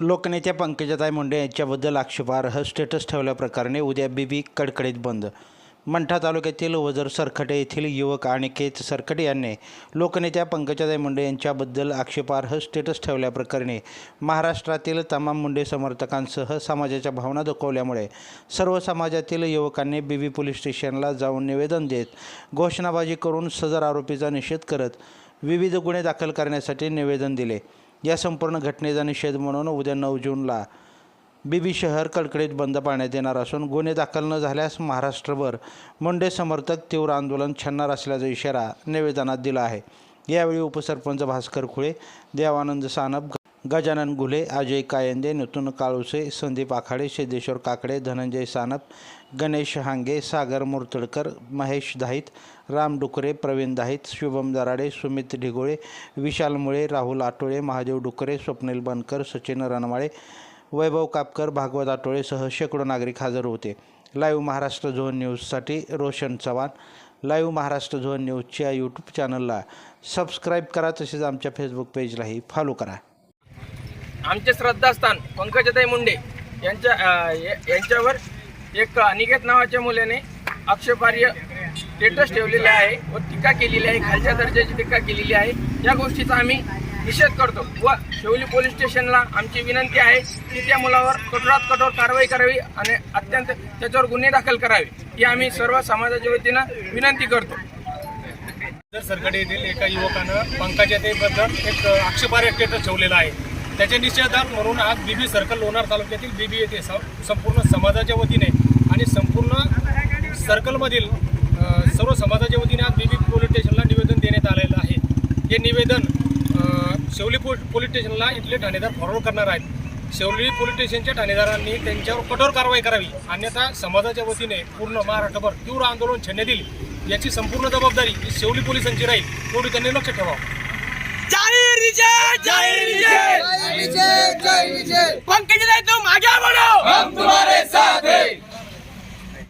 लोकनेत्या पंकजाताई मुंडे यांच्याबद्दल आक्षेपार्ह स्टेटस ठेवल्याप्रकरणी उद्या बीबी कडकडीत बंद. मंठा तालुक्यातील वजर सरखटे येथील युवक अनिकेत सरखटे यांनी लोकनेत्या पंकजाताई मुंडे यांच्याबद्दल आक्षेपार्ह स्टेटस ठेवल्याप्रकरणी महाराष्ट्रातील तमाम मुंडे समर्थकांसह समाजाच्या भावना दुखवल्यामुळे सर्व समाजातील युवकांनी बीबी पोलीस स्टेशनला जाऊन निवेदन देत घोषणाबाजी करून सदर आरोपीचा निषेध करत विविध गुन्हे दाखल करण्यासाठी निवेदन दिले. या संपूर्ण घटनेचा निषेध म्हणून उद्या नऊ जूनला बीबी शहर कडकडीत बंद पाळण्यात येणार असून गुन्हे दाखल न झाल्यास महाराष्ट्रभर मुंडे समर्थक तीव्र आंदोलन छणणार असल्याचा इशारा निवेदनात दिला आहे. यावेळी उपसरपंच भास्कर खुळे देवानंद सानप गजानन गुले अजय कायंदे नूतन काळुसे संदीप आखाडे सिद्धेश्वर काकडे धनंजय सानप गणेश हांगे सागर मुरतडकर महेश दाहित राम डुकरे प्रवीण दाहित शुभम दराडे सुमित ढिगोळे विशाल मुळे राहुल आटोळे महादेव डुकरे स्वप्नील बनकर सचिन रणमाळे वैभव कापकर भागवत आटोळेसह शेकडो नागरिक हजर होते. लाईव्ह महाराष्ट्र झोन न्यूजसाठी रोशन चव्हाण. लाईव्ह महाराष्ट्र झोन न्यूजच्या यूट्यूब चॅनलला सबस्क्राईब करा तसेच आमच्या फेसबुक पेजलाही फॉलो करा. आमचे श्रद्धास्थान पंकजताई मुंडे यांच्या यांच्यावर एक अनिकेत नावाच्या मुलाने आक्षेपार्य स्टेटस ठेवलेले आहे व टीका केलेली आहे खालच्या दर्जाची टीका केलेली आहे. या गोष्टीचा आम्ही निषेध करतो व शेवली पोलीस स्टेशनला आमची विनंती आहे की त्या मुलावर कठोरात कठोर कारवाई करावी आणि अत्यंत त्याच्यावर गुन्हे दाखल करावे ही आम्ही सर्व समाजाच्या वतीनं विनंती करतो. सरकडे येथील एका युवकानं पंकजातेबद्दल एक आक्षेपार्ह स्टेटस ठेवलेला आहे त्याच्या निषेधार्थ म्हणून आज बीबी सर्कल लोणार तालुक्यातील बीबी येथे स- संपूर्ण समाजाच्या वतीने आणि संपूर्ण सर्कलमधील सर्व समाजाच्या वतीने आज बीबी पोलीस स्टेशनला निवेदन देण्यात आलेलं आहे. हे निवेदन अ, शेवली पो पोलीस स्टेशनला इथले ठाणेदार फॉरवर्ड करणार आहेत. शेवली पोलीस स्टेशनच्या ठाणेदारांनी त्यांच्यावर कठोर कारवाई करावी. अन्यथा समाजाच्या वतीने पूर्ण महाराष्ट्रभर तीव्र आंदोलन छेडण्यात येईल. याची संपूर्ण जबाबदारी ही शेवली पोलिसांची राहील तेवढी त्यांनी लक्ष ठेवावं. विजय जय विजय जय विजय पंकज तू माझ्या म्हणून